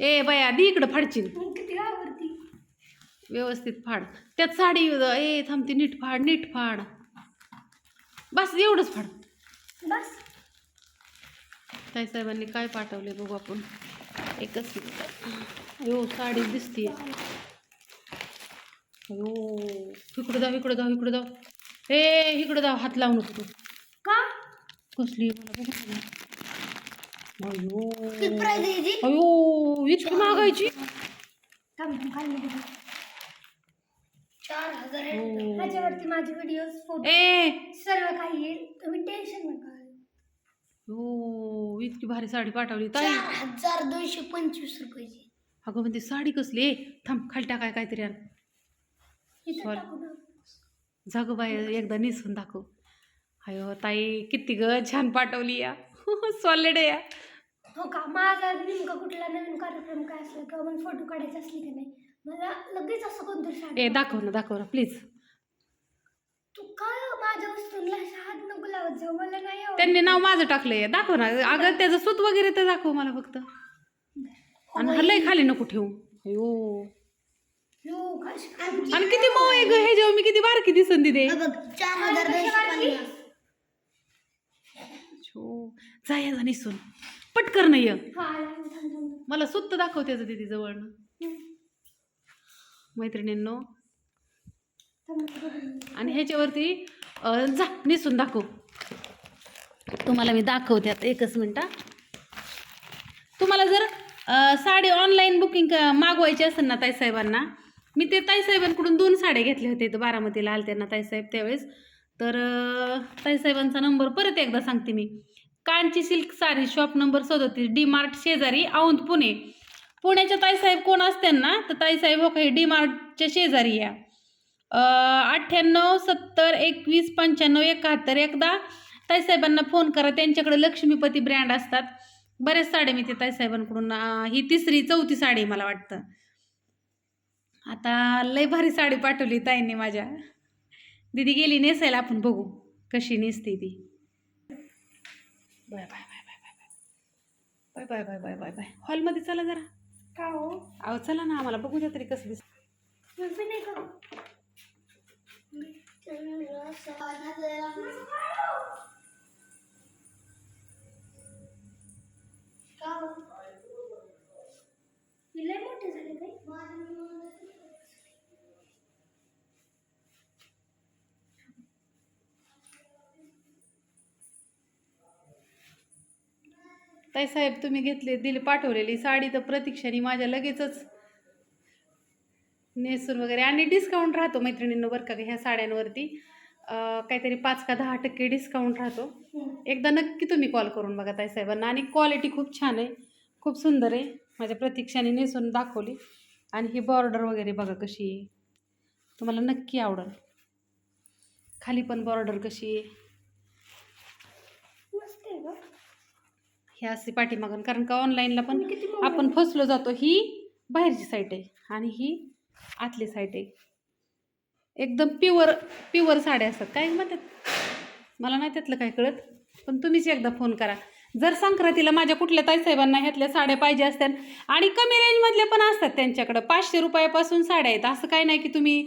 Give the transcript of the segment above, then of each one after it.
ए बया दी इकडं किती आवडती व्यवस्थित फाड. त्यात साडी ए थांबते नीट फाड नीट फाड. बस एवढंच फाड. बस. ताई साहेबांनी काय पाठवले बघू आपण. एकच अयो साडी दिसते अयो इकडं जाऊ इकडं जाऊ इकडं जाऊ. ए इकडं जाऊ हात लावू नको तू. का? कसली मला बघू किती अयो प्राइस आहे याची अयो इतकी मागायची थांब थांब खाली नको जाऊ. चार हजार आहे. हो. ह्याच्यावरती माझे व्हिडिओ फोटो ए सर्व काही येईल तुम्ही टेन्शन नका हो इतकी भारी साडी पाठवली ताई चार हजार दोनशे पंचवीस रुपयाची अगं म्हणते साडी कसली ए थांब खाली टाकाय काहीतरी आण इथं Sorry. टाकू ना. जागो बाई एकदा निसून दाखव अयो ताई किती ग छान पाठवली या सॉलिड या हो का? माझा नेमका कुठला नवीन कार्यक्रम काय असला किंवा मला फोटो काढायचे असले की नाही मला लगेच असं कोणतरी ए दाखव ना दाखव ना प्लीज तू काय माझ्या वस्तूंना हात नको लावत जाऊ? मला नाही आवडत. त्यांनी नाव माझं टाकलंय. दाखव ना. अगं त्याचं सूत वगैरे तर दाखव मला फक्त. आणि हल्लय खाली नको ठेवू. अयो. यो, कशी काय? आणि किती मऊ आहे ग हे जेव्हा मी किती बारकी दिसन दिदे हे बघ, चार हजार दोनशे पन्नास. छो. जा या जा निसून. पटकर हा, आला, थांब. मला सुत्त दाखव त्याचं दिदी जवळनं. मैत्रिणींनो. आणि ह्याच्यावरती जा निसून दाखव. तुम्हाला मी दाखवते आता एकच मिनटा तुम्हाला जर साडी ऑनलाईन बुकिंग मागवायची असेल ना ताईसाहेबांना मी ते ताईसाहेबांकडून दोन साड्या घेतल्या होत्या इथं बारामतीला आलते ना ताईसाहेब त्यावेळेस. तर ताईसाहेबांचा नंबर परत एकदा सांगते मी. Kanchi silk sari shop number सदोतीस डी मार्ट शेजारी औंध पुणे. पुण्याच्या ताईसाहेब कोण असते ना तर ताईसाहेब हो काही डी मार्टच्या शेजारी या. अठ्ठ्याण्णव सत्तर एकवीस पंच्याण्णव एकाहत्तर एकदा ताईसाहेबांना फोन करा त्यांच्याकडे लक्ष्मीपती ब्रँड असतात. बऱ्याच साड्या मी ते ताईसाहेबांकडून ही तिसरी चौथी साडी मला वाटतं. आता लय भारी साडी पाठवली ताईंनी माझ्या. दिदी गेली नेसायला आपण बघू कशी नेसते ती. Bye bye bye bye bye bye. Bye bye bye bye bye. हॉलमध्ये चला जरा. का हो? अहो चला ना आम्हाला बघू द्या तरी कसं दिसत. नाही ताई साहेब तुम्ही घेतले दिली पाठवलेली साडी तर प्रतीक्षाने माझ्या लगेचच नेसून वगैरे. आणि डिस्काउंट राहतो मैत्रिणींनो बरं का ह्या साड्यांवरती. काहीतरी पाच का दहा टक्के डिस्काउंट राहतो. एकदा नक्की तुम्ही कॉल करून बघा ताई साहेबांना. आणि क्वालिटी खूप छान आहे. खूप सुंदर आहे. माझ्या प्रतीक्षाने नेसून दाखवली. आणि ही बॉर्डर वगैरे बघा कशी. आहे तुम्हाला नक्की आवडेल. खाली पण बॉर्डर कशी आहे मस्त आहे का हे असे पाठीमागून कारण का ऑनलाईनला पण आपण फसलो जातो. ही बाहेरची साईड आहे आणि ही आतली साईड आहे. एकदम प्युअर प्युअर साड्या असतात. काय म्हणतात? मला नाही त्यातलं काय कळत पण तुम्हीच एकदा फोन करा. जर संक्रांतीला माझ्या कुठल्या ताईसाहेबांना ह्यातल्या साड्या पाहिजे असतात आणि कमी रेंजमधल्या पण असतात त्यांच्याकडं पाचशे रुपयापासून साड्या आहेत. असं काय नाही की तुम्ही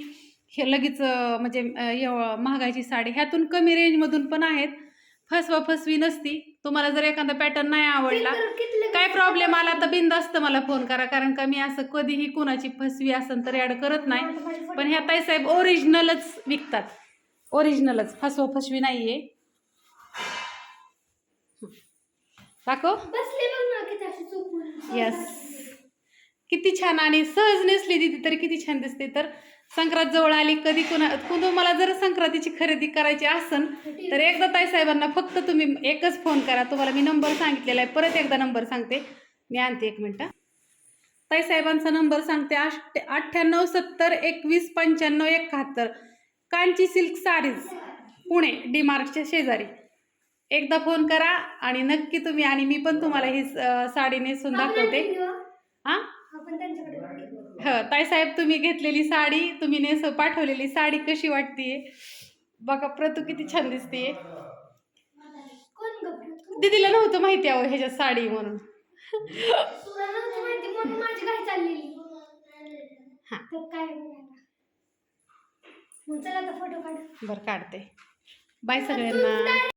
हे लगेच म्हणजे महागाची साडी ह्यातून कमी रेंजमधून पण आहेत फसवा फसवी नसती. तुम्हाला जर एखादा पॅटर्न नाही आवडला काय प्रॉब्लेम आला तर बिंदास्त मला फोन करा कारण का मी असं कधीही कुणाची फसवी असेल तर ऍड करत नाही. पण ह्या ताईसाहेब ओरिजिनलच विकतात. ओरिजिनलच फसवा फसवी नाहीये. दाखव. बसले बघ ना किती अशी चोपून यस किती छान आणि सहज नेसली तिथे तरी किती छान दिसते. तर संक्रांत जवळ आली कधी कुणा कुणा मला जर संक्रांतीची खरेदी करायची असन तर एकदा ताईसाहेबांना फक्त तुम्ही एकच फोन करा. तुम्हाला मी नंबर सांगितलेला आहे. परत एकदा नंबर सांगते. मी आणते एक मिनटं. ताईसाहेबांचा नंबर सांगते. आठ अठ्ठ्याण्णव सत्तर एकवीस पंच्याण्णव एकाहत्तर. Kanchi silk sarees Pune D मार्टच्या शेजारी. एकदा फोन करा आणि नक्की तुम्ही आणि मी पण तुम्हाला ही साडी नेसून दाखवते. ताई साहेब तुम्ही घेतलेली साडी तुम्ही नेस पाठवलेली साडी कशी वाटतीये? बघा प्रतू किती छान दिसतीये. दिदीला नव्हतं माहिती आहे ह्याच्या साडी म्हणून. बर काढते. बाय सगळ्यांना.